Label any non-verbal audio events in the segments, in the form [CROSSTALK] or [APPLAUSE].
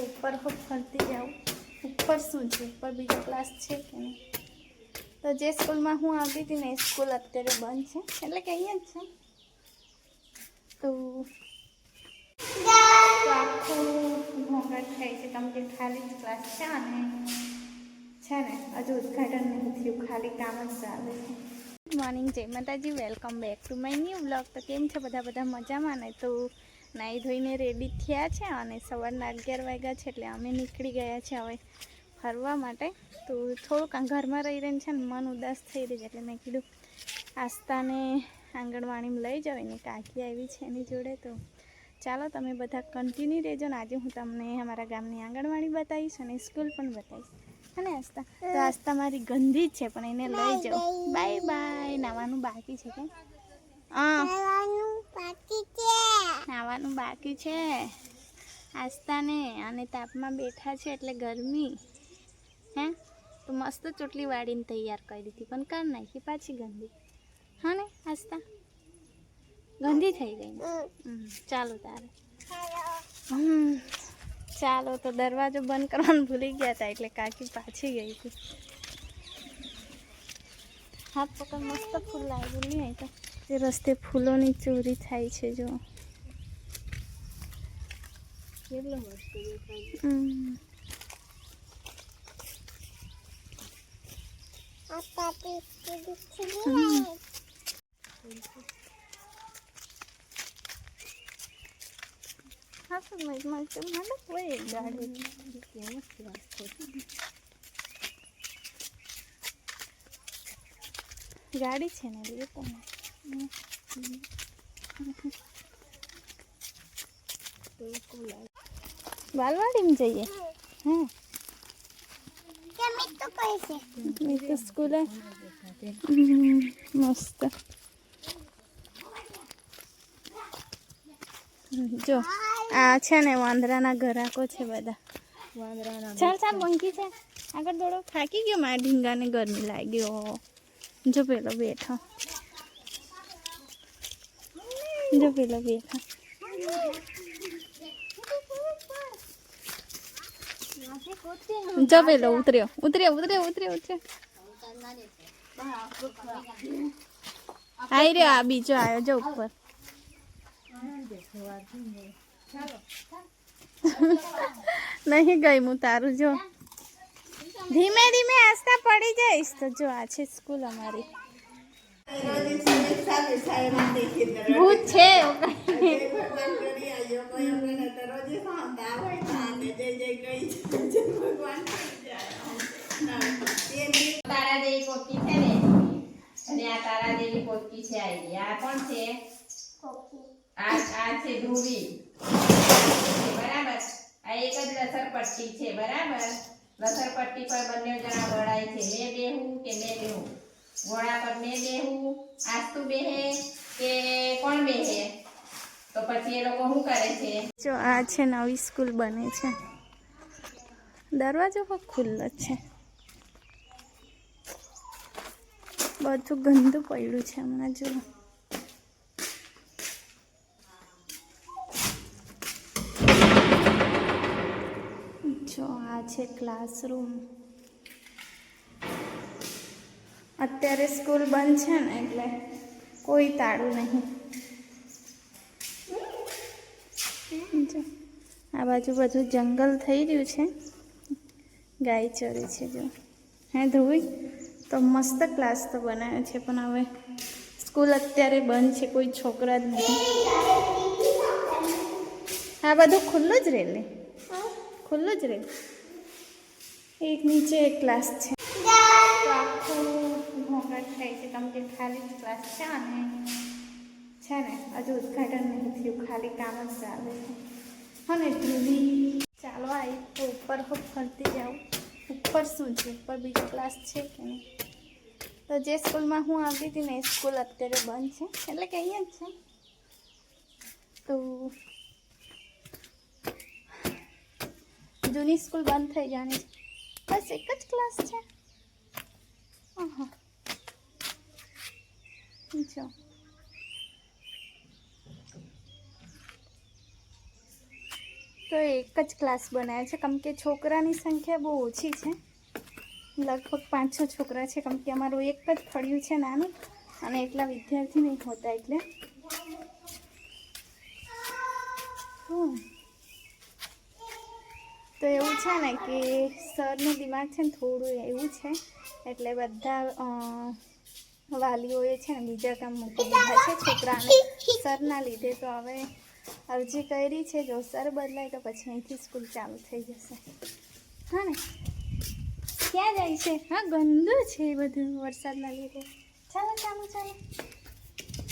ઉપર ફરતી જાઉં. ઉપર શું છે? ઉપર બીજો ક્લાસ છે કે નહીં? તો જે સ્કૂલમાં હું આવતી હતી ને, એ સ્કૂલ અત્યારે બંધ છે. એટલે કે અહીંયા જ છે. તો આખું ઘોંઘાટ થાય છે. કેમ કે ખાલી જ ક્લાસ છે અને છે ને, હજુ ઉદઘાટન નથી થયું. ખાલી કામ જ ચાલે છે. ગુડ મોર્નિંગ જય માતાજી. Welcome back to my new blog તો કેમ છે? બધા બધા મજામાં ને? તો નાહી ધોઈને રેડી થયા છે અને સવારના અગિયાર વાગ્યા છે એટલે અમે નીકળી ગયા છે હવે ફરવા માટે. તો થોડુંક આ ઘરમાં રહી રહીને છે ને મન ઉદાસ થઈ રહી છે એટલે મેં કીધું આસ્તાને આંગણવાડીમાં લઈ જાવ એની કાકી આવી છે એની જોડે. તો ચાલો તમે બધા કન્ટિન્યુ રહેજો ને. આજે હું તમને અમારા ગામની આંગણવાડી બતાવીશ અને સ્કૂલ પણ બતાવીશ. અને આસ્તા તો આસ્તા મારી ગંદી જ છે પણ એને લઈ જાઓ. બાય. બાય નાવાનું બાકી છે કે? હા નાવાનું બાકી છે. આસ્તાને અને તાપમાં બેઠા છે એટલે ગરમી. હે? તો મસ્ત ચોટલી વાળીને તૈયાર કરી દીધી. પણ કર નાખી પાછી ગંદી. હા ને, આસ્તા? ગંદી થઈ ગઈ ચાલો તારે. ચાલો તો દરવાજો બંધ કરવાનું ભૂલી ગયા હતા એટલે કાકી પાછી ગઈ હતી. હાથ પકડ, મસ્ત ફૂલ લાગ્યું નહીં તો. તે રસ્તે ફૂલોની ચોરી થાય છે, જો હમ. હમ. હા તો મજ મજ તો મને કોઈ ગાડી ગાડી છે ને એ તો બાલવાડીમાં જઈએ? હા. તો સ્કૂલે. મસ્ત. જો આ છે ને વાંદરાના ઘરાકો છે બધા. ચાલ ચાલ મંકી છે. આગળ દોડો. થાકી ગયો મારા ઢીંગાને ગરમી લાગ્યો જો પેલો બેઠો. જો પેલો બેઠો. જો પેલો ઉતર્યો ઉતર્યો ઉતર્યો ઉતર્યો ઉતર્યો આઈ રહ્યો આ બીજો આવ્યો જો ઉપર નહીં ગઈ હું તારું જો ધીમે ધીમે આસ્તા પડી જઈશ તો જો આ છે સ્કૂલ અમારી ભૂત છે એવું કંઈ. તારા જેવી પોટકી છે ને અને આ તારા જેવી પોટકી છે આઈ આ કોણ છે આ આ છે ધ્રુવી બરાબર આ એક જ લસર પટ્ટી છે બરાબર લસર પટ્ટી પર બંને જણા વળાય છે મેં બેહું કે મેં બેહું ઘોડા પર મેં બેહું આસ્તુ બેહે કે કોણ બેહે તો પછી એ લોકો શું કરે છે આ છે નવી સ્કૂલ બને છે દરવાજો પણ ખુલ્લો છે. બધું ગંદુ પડ્યું છે હમણાં જુઓ. જો આ છે ક્લાસરૂમ અત્યારે સ્કૂલ બંધ છે ને એટલે કોઈ તાળું નહીં. આ બાજુ બધું જંગલ થઈ રહ્યું છે. ગાય ચરે છે જો. હે ધ્રુવી? તો મસ્ત ક્લાસ તો બનાવ્યો છે, પણ હવે સ્કૂલ અત્યારે બંધ છે, કોઈ છોકરા જ નથી. આ બધું ખુલ્લું જ રહે લે. ખુલ્લું જ રહે. એક નીચે એક ક્લાસ છે. થાય છે, કેમ કે ખાલી ક્લાસ છે અને છે ને, હજુ ઉદઘાટન નહીં થયું, ખાલી કામ જ ચાલે છે. હા ને ધ્રુવી ઉપર હું ફરતી જાઉં. ઉપર શું છે? ઉપર બીજો ક્લાસ છે કે નહીં? તો જે સ્કૂલમાં હું આવતી હતી ને, એ સ્કૂલ અત્યારે બંધ છે. એટલે કે અહીંયા જ છે. તો જૂની સ્કૂલ બંધ થઈ જવાની છે. બસ એક જ ક્લાસ છે. હા જો. તો એક જ ક્લાસ બનાવ્યો છે. કેમ કે છોકરાની સંખ્યા બહુ ઓછી છે. લગભગ પાંચ છ છોકરા છે. કેમ કે અમારું એક જ ફળિયું છે નાનું અને એટલા વિદ્યાર્થી નહીં હોતા એટલે. તો એવું છે ને કે સરનું દિમાગ છે ને થોડું એવું છે. એટલે બધા વાલીઓએ છે ને બીજા કામ મૂકી દીધા છે. છોકરાને સરના લીધે તો હવે અરજી કરી છે, જો સર બદલાય તો પછી અહીંથી સ્કૂલ ચાલુ થઈ જશે. હા ને? ક્યાં જાય છે? હા, ગંદુ છે બધું વરસાદના લીધે. ચાલો ચાલો ચાલો.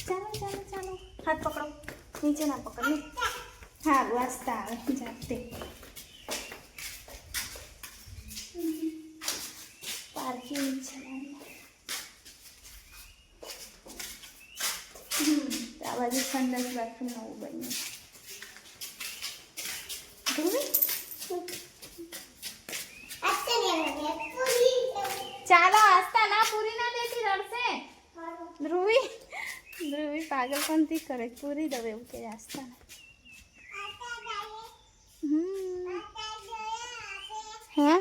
ચાલો ચાલો ચાલો. હાથ પકડો. નીચે ના પકડ હા, વાંચતા આવે. જાતે. પાર્કિંગ છે આ બાજુ સંદાસ બાથરૂમ નવું બન્યું. ચાલો આસ્તા ના, પૂરી ના દેતી રડશે. ધ્રુવી ધ્રુવી પાગલપંથી કરે, પૂરી દવે એવું કે આસ્તા હે?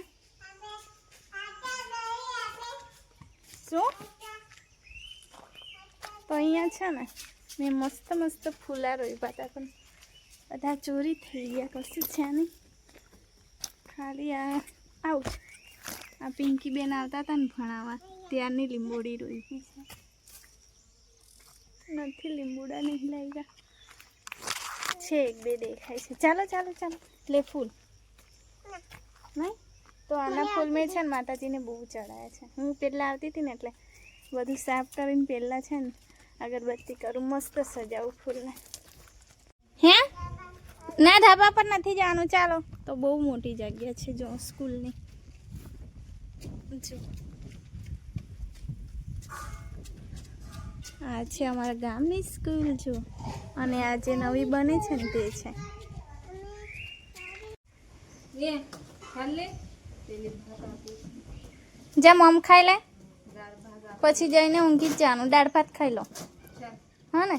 શું? તો અહીંયા છે ને, મેં મસ્ત મસ્ત ફૂલા રોઈ બધા પણ બધા ચોરી થઈ ગયા, કશું છે નહીં. ખાલી આ, આવું. આ પિંકી બેન આવતા હતા ને ભણાવવા ત્યારની લીંબોડી રોઈ છે. નથી લીંબોડા નહીં લાગ્યા છે એક બે દેખાય છે. ચાલો ચાલો ચાલો. લે ફૂલ. નહીં? તો આના ફૂલ મેં છે ને માતાજીને બહુ ચડાયા છે. હું પહેલાં આવતી હતી ને એટલે બધું સાફ કરીને પહેલાં છે ને અગરબત્તી કરું મસ્ત સજાવું ફૂલને. હે? ના ધાબા પર નથી જવાનું. ચાલો. તો બહુ મોટી જગ્યા છે જો સ્કૂલની. જો આ છે અમારા ગામની સ્કૂલ જો. અને આ જે નવી બને છે ને તે છે. જા મમ ખાઈ લે. પછી જઈને ઊંઘી જ જવાનું. દાળ ભાત ખાઈ લો. હા ને?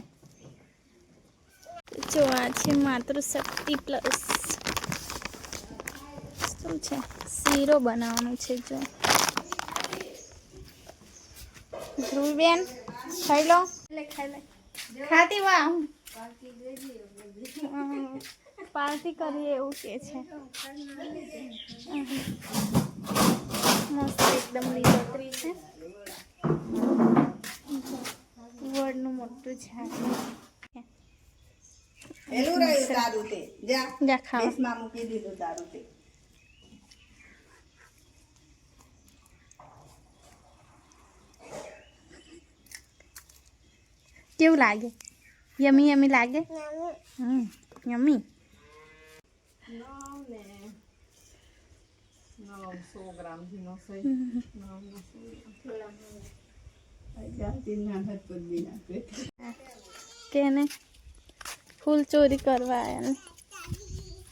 જો આ છે માતૃશક્તિ પ્લસ. શું છે? શીરો બનાવવાનું છે જો. ધ્રુવીબેન ખાઈ લો. લે ખાઈ લે. ખાતી વા? પાર્ટી કરીએ એવું કે છે. મસ્ત એકદમ લીલોતરી છે. વડનું મોટું ઝાડ. પેલું રહ્યું તારું તે. જા. જા ખાવા. મૂકી દીધું દારૂ તે. કેવું લાગે? યમી યમી લાગે? હમ, યમી. કેને ફૂલ ચોરી કરવા આવ્યા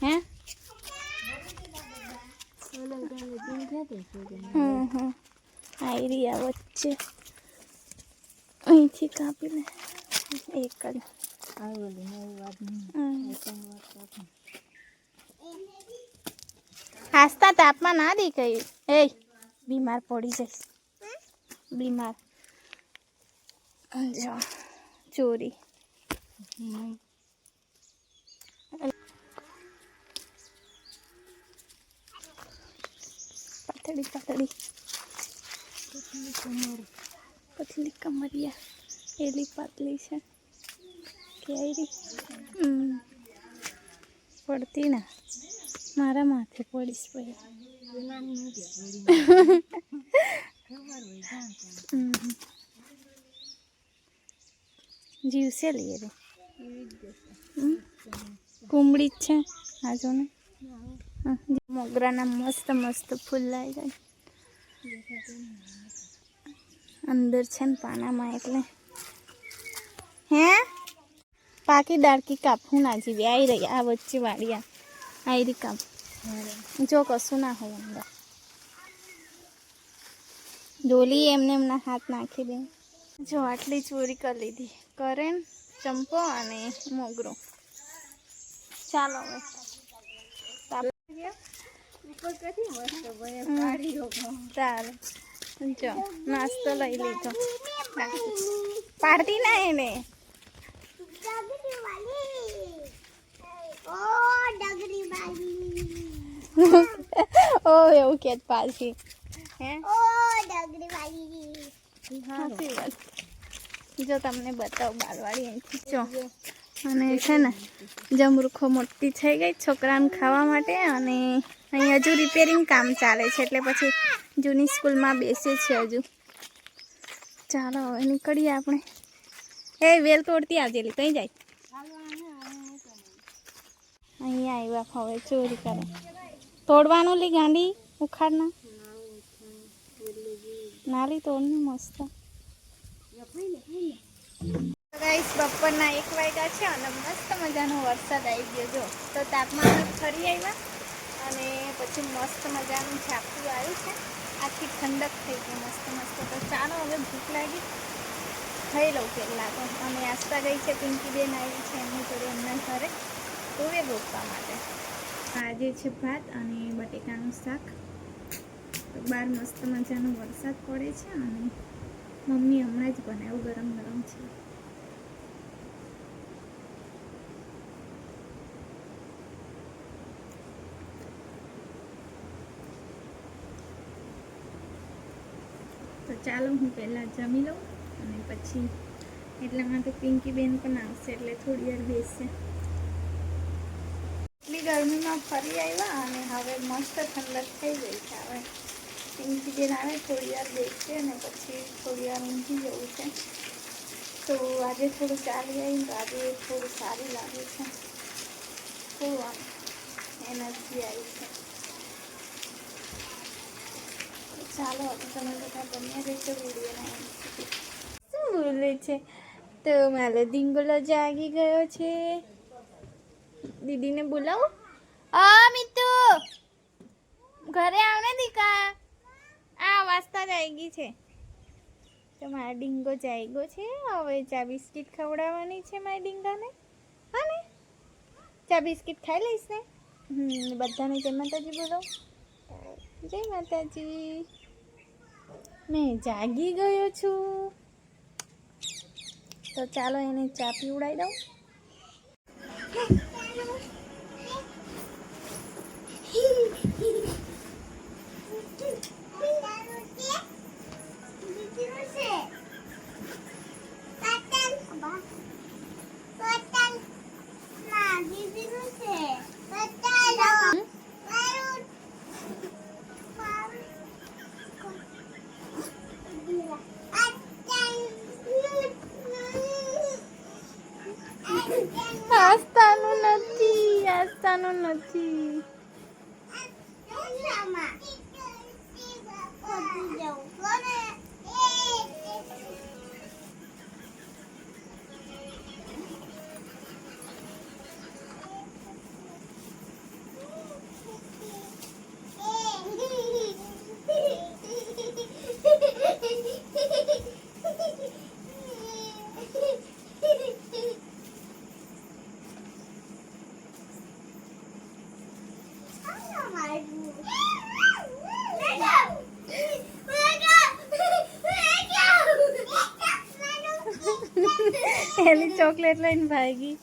હે? હમ હમ. આયરી આ વચ્ચે. અહીંથી કાપી લે એક જ હમ. હાસતા તાપમાં ના દેખાય એ બીમાર પડી જઈશ બીમાર જો ચોરી પાતળી પાતળી પતલી કમરિયા એલી પાતલી છે. કેરી પડતી ના. મારા માથે પડીશ પછી. જીવશે લઈએ રે. કુંબળી જ છે આ જો ને મોગરાના મસ્ત મસ્ત ફૂલ લાવી જાય અંદર છે ને પાનામાં એટલે. હે? પાકી ડાળકી કાપવું ના જીવી. આવી રહી આ વચ્ચે વાળી આવી રહી કાપ. જો કશું ના હોય અંદર. ડોલી એમને એમના હાથ નાખી દે. જો આટલી ચોરી કરી લીધી. કરેન ચંપો અને મોગરો. ચાલો હવે. ચાલો જો, નાસ્તો લઈ લીધો. પાડતી ના એને. ઓ, એવું કે પાછી હે? જો, તમને બતાવું બાલવાડી અહીંથી. જો, અને છે ને જમરૂખો મોટી થઈ ગઈ છોકરાને ખાવા માટે અને અહીં હજુ રિપેરિંગ કામ ચાલે છે, એટલે પછી જૂની સ્કૂલમાં બેસે છે હજુ. ચાલો, હવે નીકળીએ આપણે. એ, વેલ તોડતી આવજેલી કઈ જાય. અહીંયા આવ્યા હવે ચોરી કરે. તોડવાનું લી ગાંડી ઉખાડના? નાલી તોડની મસ્ત. બપોરના એક વાગ્યા છે અને મસ્ત મજાનો વરસાદ આવી ગયો જો. તો તાપમાન ફરી આવ્યા અને પછી મસ્ત મજાનું ઝાપટું આવ્યું છે. આખી ઠંડક થઈ ગઈ મસ્ત મસ્ત. તો ચાલો હવે ભૂખ લાગી. ખાઈ લઉં પહેલાં તો. અમે આસ્તા ગઈ છે, પિંકીબેન આવી છે એમની જોડે એમના ઘરે. તુવે રોપવા માટે. આજે છે ભાત અને બટેકાનું શાક. બહાર મસ્ત મજાનો વરસાદ પડે છે અને મમ્મી હમણાં જ બનાવ્યું ગરમ ગરમ છે. ચાલો હું પહેલાં જમી લઉં અને પછી એટલા માટે પિંકી બેન પણ આવશે એટલે થોડી વાર બેસશે એટલી ગરમીમાં ફરી આવ્યા અને હવે મસ્ત ઠંડક થઈ ગઈ છે. હવે પિંકી બેન આવે થોડી વાર બેસશે અને પછી થોડી વાર ઊંઘી જવું છે. તો આજે થોડું ચાલી આવી તો આજે થોડું સારું લાગે છે. આમ એનર્જી આવી છે તો ચાલો તમે બધા બન્યા રહેશો વિડીયોના શું બોલે છે? તો મારો ડીંગલો જાગી ગયો છે. દીદીને બોલાવો. આ મિતુ! ઘરે આવને દીકા. આ વાસ્તા જાગી છે. તો મારો ડીંગો જાગ્યો છે. હવે ચા બિસ્કિટ ખવડાવવાની છે મારા ડીંગાને. હા ને? ચા બિસ્કિટ ખાઈ લઈશ ને? હમ બધાને જય માતાજી બોલો. જય માતાજી. મેં જાગી ગયો છું. તો ચાલો એને ચા પીવડાવી દઉં. આસ્તાનું [LAUGHS] નથી આસ્તાનું ચોકલેટ લઈને ભાગી.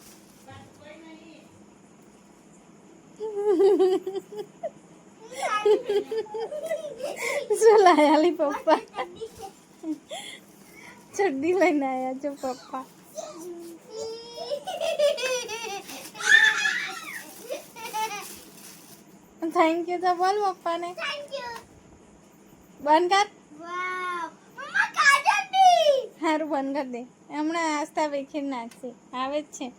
શું લાયા લી પપ્પા? ચડ્ડી લઈને આવ્યા છો પપ્પા. થેન્ક યુ તો બોલ પપ્પાને. બંધ કર. સારું બંધ કરી દે. હમણાં આસ્થા વેખી નાખશે. આવે જ છે.